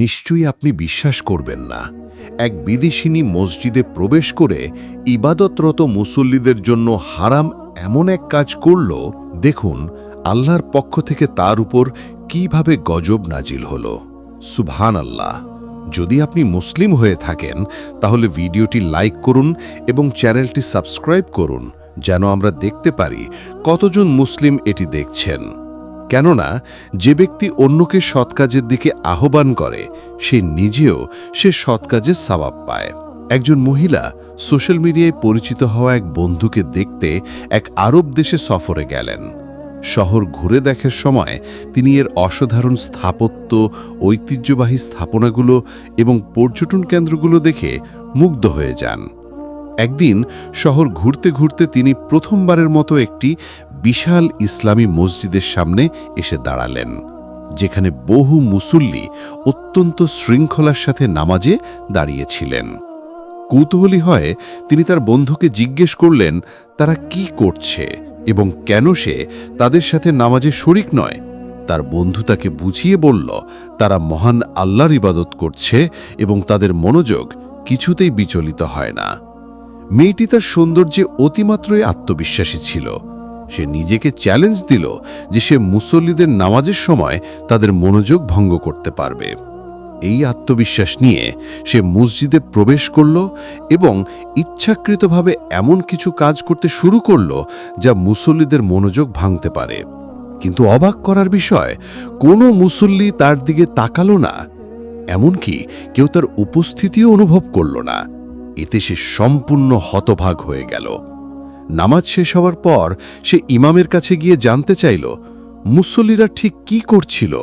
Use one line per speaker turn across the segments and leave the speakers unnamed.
নিশ্চয়ই আপনি বিশ্বাস করবেন না। এক বিদেশিনী মসজিদে প্রবেশ করে ইবাদতরত মুসল্লিদের জন্য হারাম এমন এক কাজ করল, দেখুন, আল্লাহর পক্ষ থেকে তার উপর কীভাবে গজব নাজিল হল। সুবহান আল্লাহ যদি আপনি মুসলিম হয়ে থাকেন, তাহলে ভিডিওটি লাইক করুন এবং চ্যানেলটি সাবস্ক্রাইব করুন, যেন আমরা দেখতে পারি কতজন মুসলিম এটি দেখছেন। কেননা যে ব্যক্তি অন্যকে সৎ কাজের দিকে আহ্বান করে, সে নিজেও সে সৎ কাজের সবাব পায়। একজন মহিলা সোশ্যাল মিডিয়ায় পরিচিত হওয়া এক বন্ধুকে দেখতে এক আরব দেশে সফরে গেলেন। শহর ঘুরে দেখার সময় তিনি এর অসাধারণ স্থাপত্য, ঐতিহ্যবাহী স্থাপনাগুলো এবং পর্যটন কেন্দ্রগুলো দেখে মুগ্ধ হয়ে যান। একদিন শহর ঘুরতে ঘুরতে তিনি প্রথমবারের মতো একটি বিশাল ইসলামী মসজিদের সামনে এসে দাঁড়ালেন, যেখানে বহু মুসল্লি অত্যন্ত শৃঙ্খলার সাথে নামাজে দাঁড়িয়েছিলেন। কৌতূহলী হয় তিনি তার বন্ধুকে জিজ্ঞেস করলেন, তারা কি করছে এবং কেন সে তাদের সাথে নামাজে শরিক নয়? তার বন্ধু তাকে বুঝিয়ে বলল, তারা মহান আল্লাহর ইবাদত করছে এবং তাদের মনোযোগ কিছুতেই বিচলিত হয় না। মেয়েটি তার সৌন্দর্যে অতিমাত্রই আত্মবিশ্বাসী ছিল। সে নিজেকে চ্যালেঞ্জ দিল যে সে মুসল্লিদের নামাজের সময় তাদের মনোযোগ ভঙ্গ করতে পারবে। এই আত্মবিশ্বাস নিয়ে সে মসজিদে প্রবেশ করল এবং ইচ্ছাকৃতভাবে এমন কিছু কাজ করতে শুরু করল যা মুসল্লিদের মনোযোগ ভাঙতে পারে। কিন্তু অবাক করার বিষয়, কোনো মুসল্লি তার দিকে তাকালো না, এমনকি কেউ তার উপস্থিতিও অনুভব করল না। এতে সে সম্পূর্ণ হতভাগ হয়ে গেল। নামাজ শেষ হওয়ার পর সে ইমামের কাছে গিয়ে জানতে চাইল, মুসল্লিরা ঠিক কি করছিল?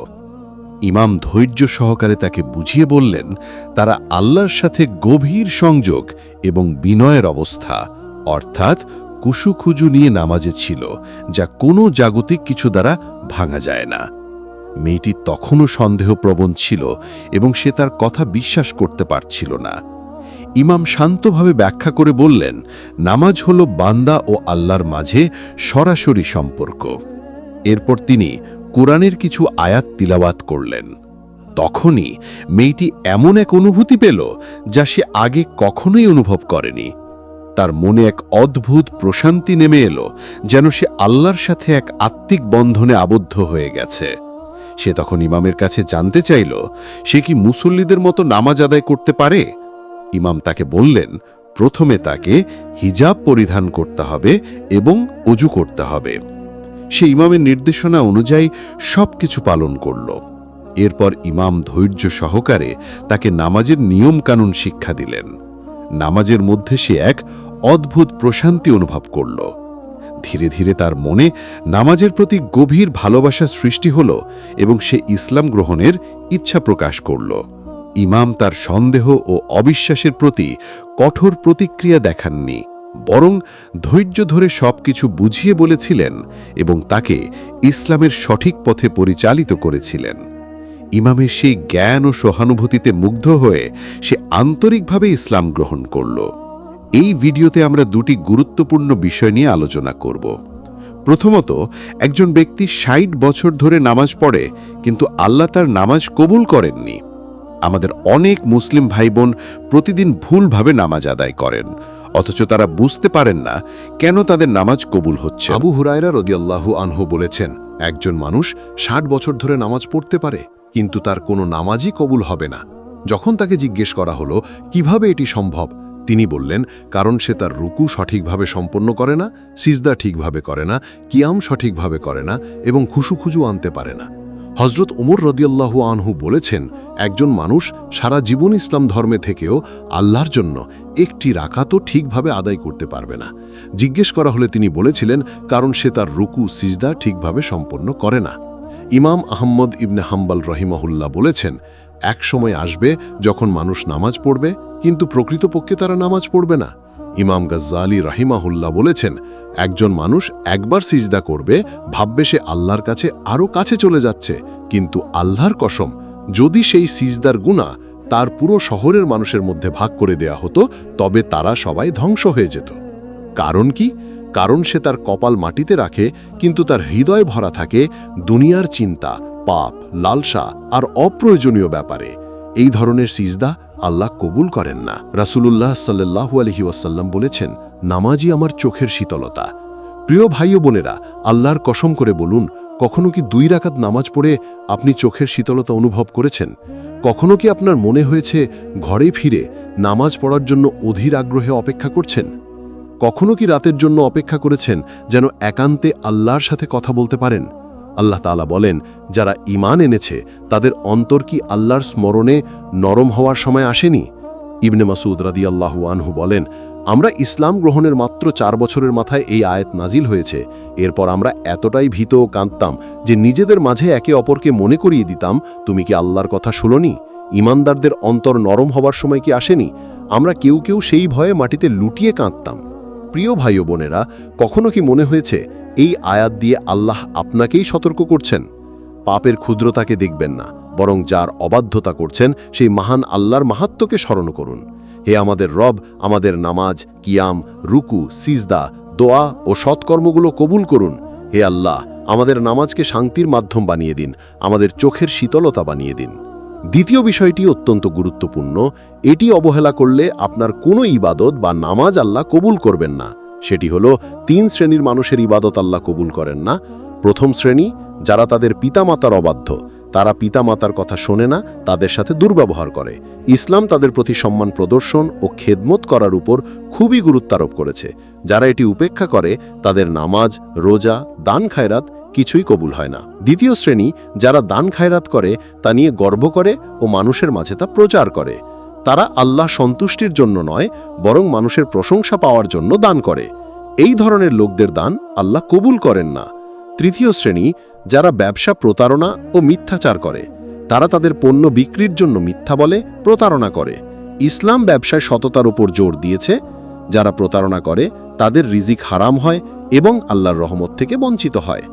ইমাম ধৈর্য সহকারে তাকে বুঝিয়ে বললেন, তারা আল্লাহর সাথে গভীর সংযোগ এবং বিনয়ের অবস্থা, অর্থাৎ কুসুখুজু নিয়ে নামাজে ছিল, যা কোনো জাগতিক কিছু দ্বারা ভাঙা যায় না। মেয়েটি তখনও সন্দেহপ্রবণ ছিল এবং সে তার কথা বিশ্বাস করতে পারছিল না। ইমাম শান্তভাবে ব্যাখ্যা করে বললেন, নামাজ হল বান্দা ও আল্লাহর মাঝে সরাসরি সম্পর্ক। এরপর তিনি কোরআনের কিছু আয়াত তিলাওয়াত করলেন। তখনই মেয়েটি এমন এক অনুভূতি পেল যা সে আগে কখনোই অনুভব করেনি। তার মনে এক অদ্ভুত প্রশান্তি নেমে এলো যেন সে আল্লাহর সাথে এক আত্মিক বন্ধনে আবদ্ধ হয়ে গেছে। সে তখন ইমামের কাছে জানতে চাইল, সে কি মুসল্লিদের মতো নামাজ আদায় করতে পারে? ইমাম তাকে বললেন, প্রথমে তাকে হিজাব পরিধান করতে হবে এবং অজু করতে হবে। সে ইমামের নির্দেশনা অনুযায়ী সব কিছু পালন করল। এরপর ইমাম ধৈর্য সহকারে তাকে নামাজের নিয়মকানুন শিক্ষা দিলেন। নামাজের মধ্যে সে এক অদ্ভুত প্রশান্তি অনুভব করল। ধীরে ধীরে তার মনে নামাজের প্রতি গভীর ভালোবাসা সৃষ্টি হল এবং সে ইসলাম গ্রহণের ইচ্ছা প্রকাশ করল। ইমাম তার সন্দেহ ও অবিশ্বাসের প্রতি কঠোর প্রতিক্রিয়া দেখাননি, বরং ধৈর্য ধরে সবকিছু বুঝিয়ে বলেছিলেন এবং তাকে ইসলামের সঠিক পথে পরিচালিত করেছিলেন। ইমামের সেই জ্ঞান ও সহানুভূতিতে মুগ্ধ হয়ে সে আন্তরিকভাবে ইসলাম গ্রহণ করল। এই ভিডিওতে আমরা দুটি গুরুত্বপূর্ণ বিষয় নিয়ে আলোচনা করব। প্রথমত, একজন ব্যক্তি ষাট বছর ধরে নামাজ পড়ে, কিন্তু আল্লাহ তার নামাজ কবুল করেননি। আমাদের অনেক মুসলিম ভাই বোন প্রতিদিন ভুলভাবে নামাজ আদায় করেন। অথচ তারা বুঝতে পারেন না কেন তাদের নামাজ কবুল হচ্ছে।
আবু হুরায়রা রদিয়াল্লাহু আনহু বলেছেন, একজন মানুষ ষাট বছর ধরে নামাজ পড়তে পারে, কিন্তু তার কোনো নামাজই কবুল হবে না। যখন তাকে জিজ্ঞেস করা হলো, কীভাবে এটি সম্ভব? তিনি বললেন, কারণ সে তার রুকু সঠিকভাবে সম্পন্ন করে না, সিজদা ঠিকভাবে করে না, কিয়াম সঠিকভাবে করে না এবং খুশুখুজু আনতে পারে না। হজরত উমর রদিয়াল্লাহু আনহু বলেছেন, একজন মানুষ সারা জীবন ইসলাম ধর্মে থেকেও আল্লাহর জন্য একটি রাকাতও ঠিকভাবে আদায় করতে পারবে না। জিজ্ঞেস করা হলে তিনি বলেছিলেন, কারণ সে তার রুকু, সিজদা ঠিকভাবে সম্পন্ন করে না। ইমাম আহম্মদ ইবনে হাম্বাল রহিমাহুল্লাহ বলেছেন, এক সময় আসবে যখন মানুষ নামাজ পড়বে, কিন্তু প্রকৃতপক্ষে তারা নামাজ পড়বে না। ইমাম গজ্জালি রাহিমাহুল্লাহ বলেছেন, একজন মানুষ একবার সিজদা করবে, ভাববে সে আল্লাহর কাছে আরও কাছে চলে যাচ্ছে, কিন্তু আল্লাহর কসম, যদি সেই সিজদার গুণা তার পুরো শহরের মানুষের মধ্যে ভাগ করে দেয়া হতো, তবে তারা সবাই ধ্বংস হয়ে যেত। কারণ কি? কারণ সে তার কপাল মাটিতে রাখে, কিন্তু তার হৃদয় ভরা থাকে দুনিয়ার চিন্তা, পাপ, লালসা আর অপ্রয়োজনীয় ব্যাপারে। এই ধরনের সিজদা আল্লাহ কবুল করেন না। রাসূলুল্লাহ সাল্লাল্লাহু আলহি ওয়াসাল্লাম বলেছেন, নামাজই আমার চোখের শীতলতা। প্রিয় ভাই ও বোনেরা, আল্লাহর কসম করে বলুন, কখনো কি দুই রাকাত নামাজ পড়ে আপনি চোখের শীতলতা অনুভব করেছেন? কখনো কি আপনার মনে হয়েছে ঘরে ফিরে নামাজ পড়ার জন্য অধীর আগ্রহে অপেক্ষা করছেন? কখনো কি রাতের জন্য অপেক্ষা করেছেন যেন একান্তে আল্লাহর সাথে কথা বলতে পারেন? আল্লাহ তাআলা বলেন, যারা ঈমান এনেছে, তাদের অন্তর কি আল্লাহর স্মরণে নরম হওয়ার সময় আসেনি? ইবনে মাসুদ রাদিয়াল্লাহু আনহু বলেন, আমরা ইসলাম গ্রহণের মাত্র চার বছরের মাথায় এই আয়াত নাজিল হয়েছে। এরপর আমরা এতটাই ভীত ও কাঁদতাম যে নিজেদের মাঝে একে অপরকে মনে করিয়ে দিতাম, তুমি কি আল্লাহর কথা শুলোনি ইমানদারদের অন্তর নরম হবার সময় কি আসেনি? আমরা কেউ কেউ সেই ভয়ে মাটিতে লুটিয়ে কাঁদতাম। প্রিয় ভাই বোনেরা, কখনো কি মনে হয়েছে এই আয়াত দিয়ে আল্লাহ আপনাকেই সতর্ক করছেন। পাপের ক্ষুদ্রতাকে দেখবেন না, বরং যার অবাধ্যতা করছেন, সেই মহান আল্লাহর মাহাত্ম্যকে স্মরণ করুন। হে আমাদের রব, আমাদের নামাজ, কিয়াম, রুকু, সিজদা, দোয়া ও সৎকর্মগুলো কবুল করুন। হে আল্লাহ, আমাদের নামাজকে শান্তির মাধ্যম বানিয়ে দিন, আমাদের চোখের শীতলতা বানিয়ে দিন। দ্বিতীয় বিষয়টি অত্যন্ত গুরুত্বপূর্ণ, এটি অবহেলা করলে আপনার কোনো ইবাদত বা নামাজ আল্লাহ কবুল করবেন না। সেটি হলো তিন শ্রেণির মানুষের ইবাদত আল্লাহ কবুল করেন না। প্রথম শ্রেণি, যারা তাদের পিতামাতার অবাধ্য, তারা পিতামাতার কথা শোনে না, তাদের সাথে দুর্ব্যবহার করে। ইসলাম তাদের প্রতি সম্মান প্রদর্শন ও খেদমত করার উপর খুবই গুরুত্বারোপ করেছে। যারা এটি উপেক্ষা করে, তাদের নামাজ, রোজা, দান খায়রাত কিছুই কবুল হয় না। দ্বিতীয় শ্রেণি, যারা দান খায়রাত করে, তা নিয়ে গর্ব করে ও মানুষের মাঝে তা প্রচার করে। তারা আল্লাহ সন্তুষ্টির জন্য নয়, বরং মানুষের প্রশংসা পাওয়ার জন্য দান করে। এই ধরনের লোকদের দান আল্লাহ কবুল করেন না। তৃতীয় শ্রেণি, যারা ব্যবসা প্রতারণা ও মিথ্যাচার করে, তারা তাদের পণ্য বিক্রির জন্য মিথ্যা বলে প্রতারণা করে। ইসলাম ব্যবসায় সততার উপর জোর দিয়েছে। যারা প্রতারণা করে, তাদের রিজিক হারাম হয় এবং আল্লাহর রহমত থেকে বঞ্চিত হয়।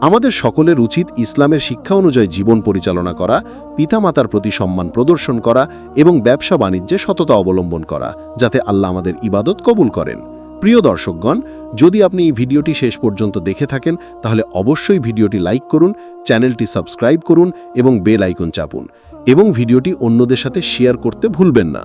আমাদের সকলের উচিত ইসলামের শিক্ষা অনুযায়ী জীবন পরিচালনা করা, পিতামাতার প্রতি সম্মান প্রদর্শন করা এবং ব্যবসা বাণিজ্যে সততা অবলম্বন করা, যাতে আল্লাহ আমাদের ইবাদত কবুল করেন। প্রিয় দর্শকগণ, যদি আপনি এই ভিডিওটি শেষ পর্যন্ত দেখে থাকেন, তাহলে অবশ্যই ভিডিওটি লাইক করুন, চ্যানেলটি সাবস্ক্রাইব করুন এবং বেল আইকন চাপুন এবং ভিডিওটি অন্যদের সাথে শেয়ার করতে ভুলবেন না।